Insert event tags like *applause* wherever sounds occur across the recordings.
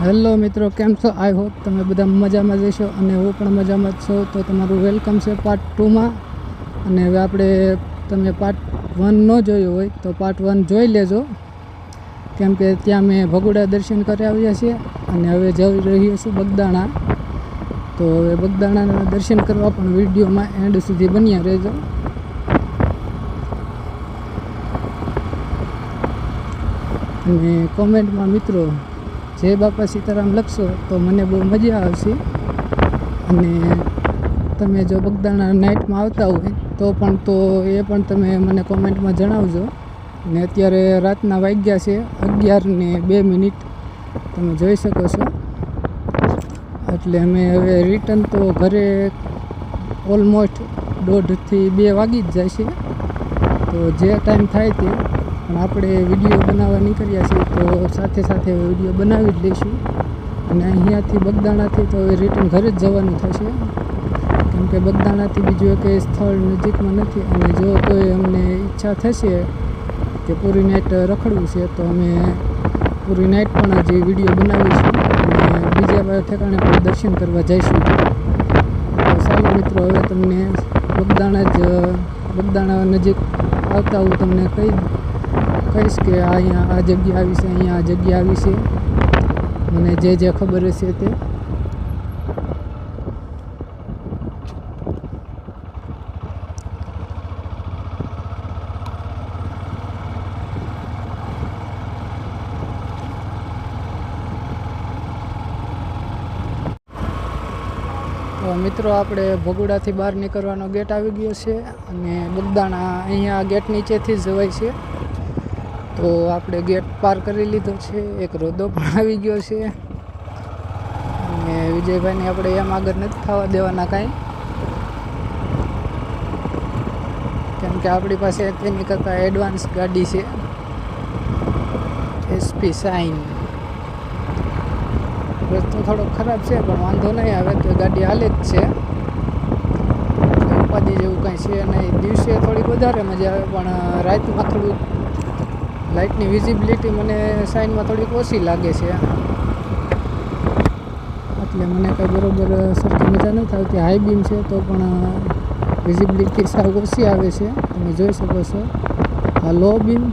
Hello મિત્રો, કેમ છો? આઈ હોપ તમે બધા મજામાં જશો અને હું પણ મજામાં જ છું. તો તમારું વેલકમ છે પાર્ટ ટુમાં અને હવે આપણે તમે પાર્ટ વન ન જોયું હોય તો પાર્ટ વન જોઈ લેજો. કેમ કે ત્યાં મેં ભગુડા દર્શન કરી આવ્યા છીએ અને હવે જઈ રહ્યો છું બગદાણા. તો હવે બગદાણાના દર્શન કરવા પણ વિડીયોમાં એન્ડ સુધી બન્યા રહેજો. અને કોમેન્ટમાં મિત્રો જય બાપા સીતારામ લખશો તો મને બહુ મજા આવશે. અને તમે જો બગદાણા નાઇટમાં આવતા હોય, તો પણ તો એ પણ તમે મને કોમેન્ટમાં જણાવજો. ને અત્યારે રાતના વાગ્યા છે અગિયાર ને બે મિનિટ. તમે જોઈ શકો છો. એટલે અમે હવે રિટર્ન તો ઘરે ઓલમોસ્ટ દોઢથી બે વાગી જ જાય છે. તો જે ટાઈમ થાય તે પણ આપણે વીડિયો બનાવવા નીકળ્યા છીએ, તો સાથે સાથે વીડિયો બનાવી જ લઈશું. અને અહીંયાથી બગદાણાથી તો હવે રિટર્ન ઘરે જ જવાનું થશે. કેમ કે બગદાણાથી બીજું એક સ્થળ નજીકમાં નથી. અને જો કોઈ અમને ઈચ્છા થશે કે પૂરી નાઇટ રખડવું છે, તો અમે પૂરી નાઇટ પણ આજે વીડિયો બનાવીશું. અને બીજા ઠેકાણે પણ દર્શન કરવા જઈશું. તો સારું મિત્રો, હવે તમને બગદાણા જ, બગદાણા નજીક આવતા હું તમને કહી કહીશ કે અહીંયા, આ જગ્યા આવી છે, અહીંયા આ જગ્યા આવી છે. મને જે જે ખબર હશે તે. મિત્રો, આપણે ભગુડાથી બહાર નીકળવાનો ગેટ આવી ગયો છે અને બગદાણા અહીંયા ગેટ નીચેથી જ જવાય છે. તો આપણે ગેટ પાર કરી લીધો છે. એક રોદો પણ આવી ગયો છે. અને વિજયભાઈને આપણે એમ આગળ નથી થવા દેવાના કાંઈ. કેમ કે આપણી પાસે તેની કરતાં એડવાન્સ ગાડી છે. એસપી સાઇન રસ્તો થોડો ખરાબ છે, પણ વાંધો નહીં આવે તો ગાડી હાલે જ છે. ઉપાધિ જેવું કાંઈ છે નહીં. દિવસે થોડીક વધારે મજા આવે, પણ રાતમાં થોડુંક લાઇટની વિઝિબિલિટી મને સાઇનમાં થોડીક ઓછી લાગે છે. એટલે મને કાંઈ બરાબર સરખી મજા નથી આવતી. હાઈ બીમ છે તો પણ વિઝિબિલિટી સાવ ઓછી આવે છે. તમે જોઈ શકો છો. આ લો બીમ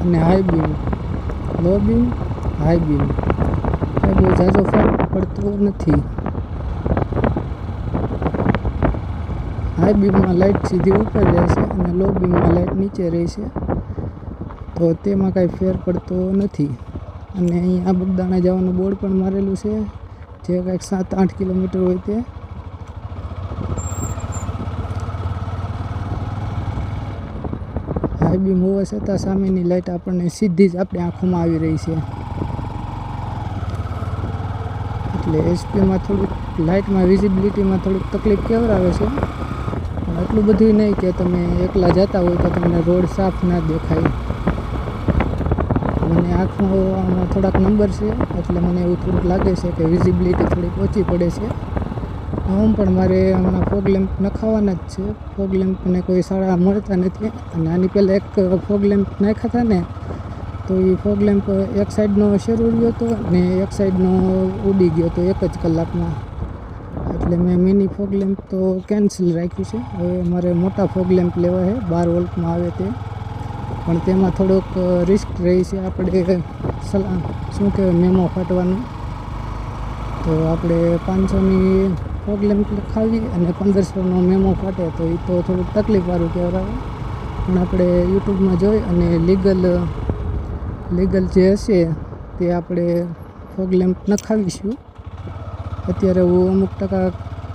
અને high beam. Low beam, high beam. કાંઈ બહુ ઝાઝો ફરક પડતો નથી. હાઈ બીમમાં લાઇટ સીધી ઉપર જાય છે અને લો બીમમાં લાઇટ નીચે રહે છે. તેમાં કાંઈ ફેર પડતો નથી. અને અહીંયા બગદાણા જવાનું બોર્ડ પણ મારેલું છે. જે કાંઈક સાત, આઠ કિલોમીટર હોય તે. હાઈ બીમ હોવા છતાં સામેની લાઇટ આપણને સીધી જ આપણી આંખોમાં આવી રહી છે. એટલે એસપીમાં થોડુંક લાઇટમાં વિઝિબિલિટીમાં થોડુંક તકલીફ કેવડાવે છે. એટલું બધું નહીં કે તમે એકલા જતા હોય તો તમને રોડ સાફ ના દેખાય. મને આંખમાં થોડાક નંબર છે, એટલે મને એવું થોડુંક લાગે છે કે વિઝિબિલિટી થોડીક ઓછી પડે છે. આમ પણ મારે હમણાં ફોગ લેમ્પ નખાવાના જ છે. ફોગ લેમ્પને કોઈ સારા મળતા નથી. અને આની પહેલાં એક ફોગ લેમ્પ નાખ્યા હતા ને, તો એ ફોગ લેમ્પ એક સાઈડનો શરૂ રહ્યો હતો ને એક સાઈડનો ઉડી ગયો હતો એક જ કલાકમાં. એટલે મેં મિની ફોગ લેમ્પ તો કેન્સલ રાખ્યું છે. હવે મારે મોટા ફોગ લેમ્પ લેવા છે, બાર વોલ્ટમાં આવે તે. પણ તેમાં થોડોક રિસ્ક રહી છે. આપણે સલા શું કહેવાય, મેમો ફાટવાનું. તો આપણે પાંચસોની લેમ્પ લખાવી અને પંદરસોનો મેમો ફાટે, તો એ તો થોડુંક તકલીફવાળું કહેવાય. પણ આપણે યુટ્યુબમાં જોઈ અને લીગલ લીગલ જે હશે, તે આપણે ફોગ લેમ્પ નખાવીશું. અત્યારે હું અમુક ટકા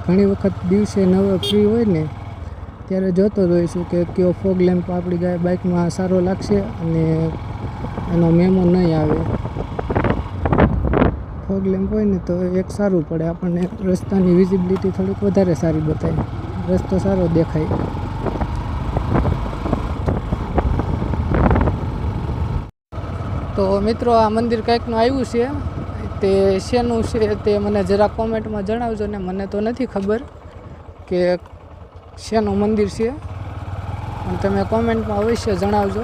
ઘણી વખત દિવસે નવો ફ્રી હોય ને ત્યારે જોતો રહીશું કે કયો ફોગ લેમ્પ આપણી ગાય બાઇકમાં સારો લાગશે અને એનો મેમો નહીં આવે. ફોગ લેમ્પ હોય ને તો એક સારું પડે, આપણને રસ્તાની વિઝિબિલિટી થોડીક વધારે સારી બતાવે રસ્તો સારો દેખાય. તો મિત્રો, આ મંદિર કંઈકનું આવ્યું છે. તે શેનું છે તે મને જરા કોમેન્ટમાં જણાવજો ને મને તો નથી ખબર કે શેનું મંદિર છે? અને તમે કોમેન્ટમાં અવશ્ય જણાવજો.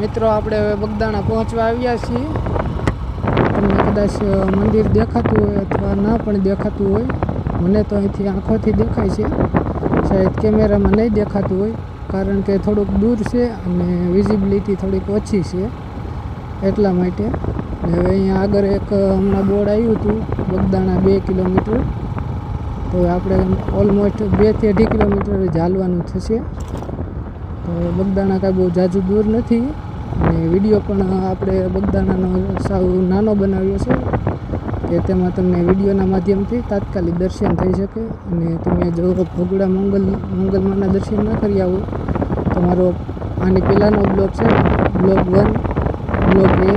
મિત્રો, આપણે હવે બગદાણા પહોંચવા આવ્યા છીએ. તમને કદાચ મંદિર દેખાતું હોય અથવા ના પણ દેખાતું હોય. મને તો અહીંથી આંખોથી દેખાય છે. શાયદ કેમેરામાં નહીં દેખાતું હોય, કારણ કે થોડુંક દૂર છે અને વિઝિબિલિટી થોડીક ઓછી છે એટલા માટે. હવે અહીંયા આગળ એક હમણાં બોર્ડ આવ્યું હતું, બગદાણા બે કિલોમીટર. તો આપણે ઓલમોસ્ટ બેથી અઢી કિલોમીટર ચાલવાનું થશે. તો બગદાણા કાંઈ બહુ જાજુ દૂર નથી. અને વીડિયો પણ આપણે બગદાણાનો સાવ નાનો બનાવ્યો છે કે તેમાં તમને વિડીયોના માધ્યમથી તાત્કાલિક દર્શન થઈ શકે અને તમે જો ભોગડા મંગલ મંગલમાના દર્શન ન કરી આવો, તમારો આની પહેલાંનો બ્લોગ છે, બ્લોગ વન, બ્લોગ એ,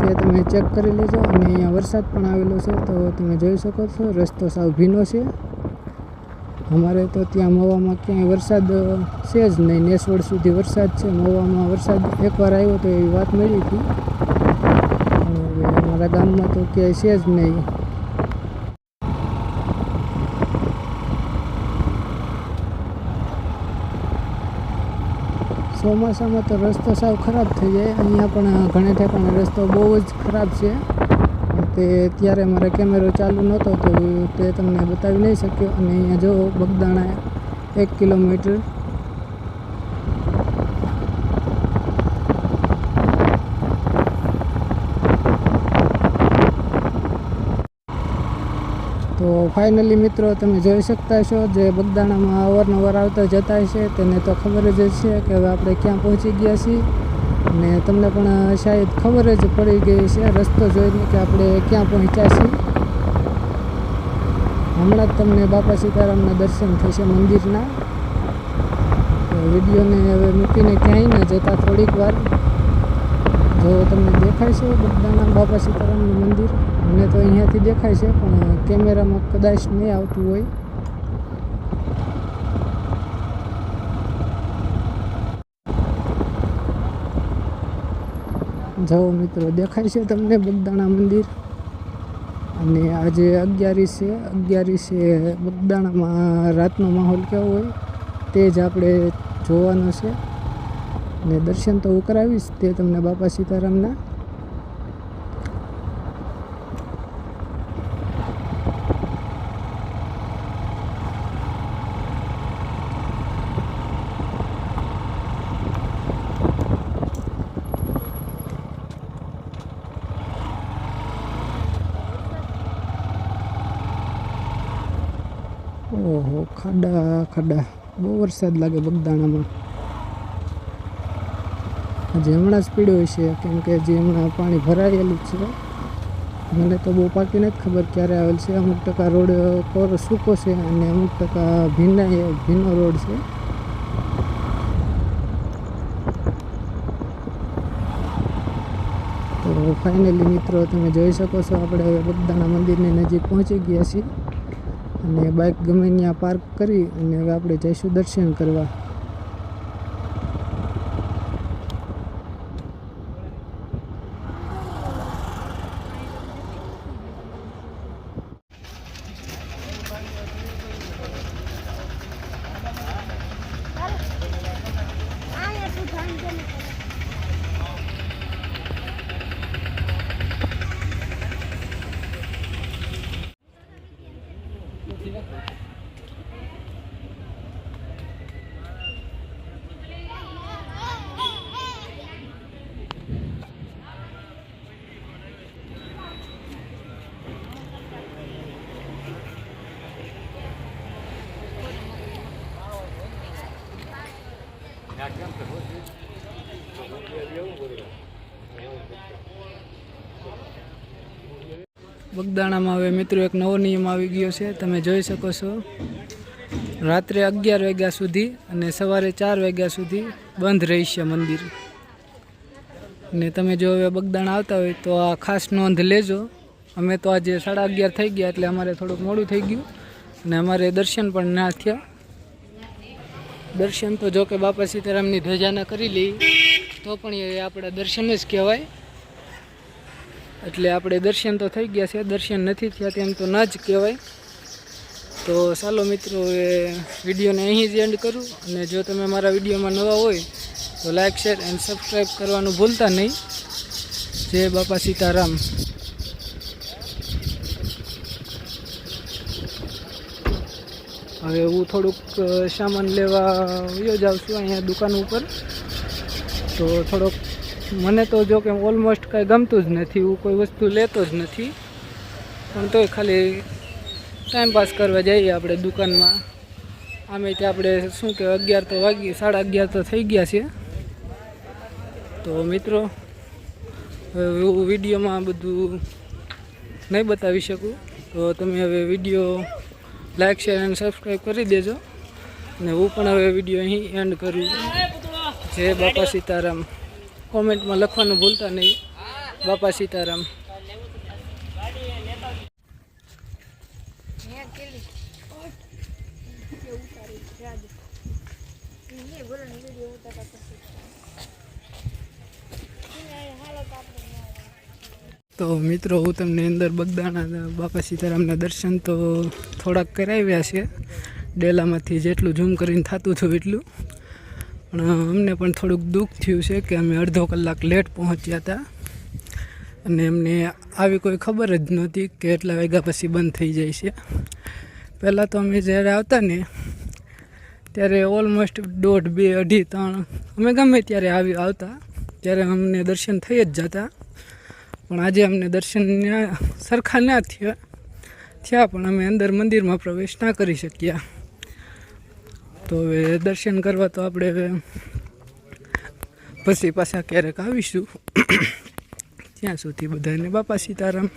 તે તમે ચેક કરી લેજો અને અહીંયા વરસાદ પણ આવેલો છે, તો તમે જોઈ શકો છો, રસ્તો સાવ ભીનો છે. અમારે તો ત્યાં મવામાં ક્યાંય વરસાદ છે જ નહીં. નેસવડ સુધી વરસાદ છે. મવામાં વરસાદ એકવાર આવ્યો તો એવી વાત મળી હતી. અમારા ગામમાં તો ક્યાંય છે જ નહીં. ચોમાસામાં તો રસ્તો સાવ ખરાબ થઈ જાય. અહીંયા પણ ઘણે ઠેકાણે રસ્તો બહુ જ ખરાબ છે. તે ત્યારે મારે કેમેરો ચાલુ નહોતો તો તે તમને બતાવી નહીં શક્યો. અને અહીંયા જો બગદાણા એક કિલોમીટર. તો ફાઇનલી મિત્રો તમે જોઈ શકતા છો જે બગદાણામાં અવારનવાર આવતા જતા છે. તેને તો ખબર જ છે કે હવે આપણે ક્યાં પહોંચી ગયા છીએ. અને તમને પણ શાયદ ખબર જ પડી ગઈ છે, રસ્તો જોઈને કે આપણે ક્યાં પહોંચ્યા છીએ. હમણાં જ તમને બાપા સીતારામના દર્શન થશે મંદિરના. વિડીયોને હવે મૂકીને ક્યાંય ન જતા થોડીક વાર. જો તમને દેખાય છે બધાના બાપા સીતારામનું મંદિર, મને તો અહીંયાથી દેખાય છે, પણ કેમેરામાં કદાચ નહીં આવતું હોય. જો મિત્રો, દેખાય છે તમને બગદાણા મંદિર? અને આજે અગિયારીસ છે અગિયારીસે બગદાણામાં રાતનો માહોલ કેવો હોય તે જ આપણે જોવાનો છે. ને દર્શન તો હું કરાવીશ તે તમને બાપા સીતારામના ઓહો, ખાડા ખાડા. બહુ વરસાદ લાગે બગદાણામાં. હજી હમણાં જ પીડ્યો છે કેમ કે જે હમણાં પાણી ભરાયેલું છે. મને તો બહુ પાકી નથી ખબર ક્યારે આવેલ છે. અમુક ટકા રોડ પર સૂકો છે અને અમુક ટકા ભીના ભીનો રોડ છે. તો ફાઇનલી મિત્રો, તમે જોઈ શકો છો, આપણે હવે બગદાણા મંદિરની નજીક પહોંચી ગયા છીએ. અને બાઇક ગમે ત્યાં પાર્ક કરી અને હવે આપણે જઈશું દર્શન કરવા. બગદાણામાં હવે મિત્રો એક નવો નિયમ આવી ગયો છે, તમે જોઈ શકો છો. રાત્રે અગિયાર વાગ્યા સુધી અને સવારે ચાર વાગ્યા સુધી બંધ રહેશે મંદિર. ને તમે જો હવે બગદાણા આવતા હોય તો આ ખાસ નોંધ લેજો. અમે તો આજે સાડા અગિયાર થઈ ગયા એટલે અમારે થોડુંક મોડું થઈ ગયું. અને અમારે દર્શન પણ ના થયા. દર્શન તો જો કે બાપા સીતારામની ધજાના કરી લઈ, તો પણ એ આપણા દર્શન જ કહેવાય. એટલે આપણે દર્શન તો થઈ ગયા છે, દર્શન નથી થયા તેમ તો ના જ કહેવાય. તો ચાલો મિત્રો, એ વિડીયોને અહીં જ એન્ડ કરું અને જો તમે મારા વિડીયોમાં નવા હોય, તો લાઇક શેર એન્ડ સબસ્ક્રાઈબ કરવાનું ભૂલતા નહીં. જય બાપા સીતારામ. હવે હું થોડુંક સામાન લેવા વયો છું અહીંયા દુકાન ઉપર. તો થોડોક, મને તો જો કે ઓલમોસ્ટ કાંઈ ગમતું જ નથી, હું કોઈ વસ્તુ લેતો જ નથી. પણ તોય ખાલી ટાઈમ પાસ કરવા જઈએ આપણે દુકાનમાં. આમે ત્યાં આપણે શું કે અગિયાર તો વાગી, સાડા અગિયાર તો થઈ ગયા છે. તો મિત્રો, હવે હું વિડીયોમાં બધું નહીં બતાવી શકું. તો તમે હવે વીડિયો લાઈક શેર અને સબસ્ક્રાઈબ કરી દેજો. અને હું પણ હવે વીડિયો અહીં એન્ડ કરું જય બાપા સીતારામ. કોમેન્ટમાં લખવાનું ભૂલતા નહીં. બાપા સીતારામ. તો મિત્રો, હું તમને અંદર બગદાણા બાપા સીતારામના દર્શન તો થોડાક કરાવ્યા છે. ડેલામાંથી જેટલું ઝૂમ કરીને થતું હતું એટલું. પણ અમને પણ થોડુંક દુઃખ થયું છે કે અમે અડધો કલાક લેટ પહોંચ્યા હતા. અને એમને આવી કોઈ ખબર જ નહોતી કે એટલા વાગ્યા પછી બંધ થઈ જાય છે. પહેલાં તો અમે જ્યારે આવતા ને, ત્યારે ઓલમોસ્ટ દોઢ, બે, અઢી, ત્રણ, અમે ગમે ત્યારે આવી આવતા. ત્યારે અમને દર્શન થઈ જ જતા. પણ આજે અમને દર્શન સરખા ના થયા. થયા પણ અમે અંદર મંદિરમાં પ્રવેશ ના કરી શક્યા. તો હવે દર્શન કરવા તો આપણે હવે પછી પાછા ક્યારેક આવીશું. *coughs* ત્યાં સુધી બધાને બાપા સીતારામ.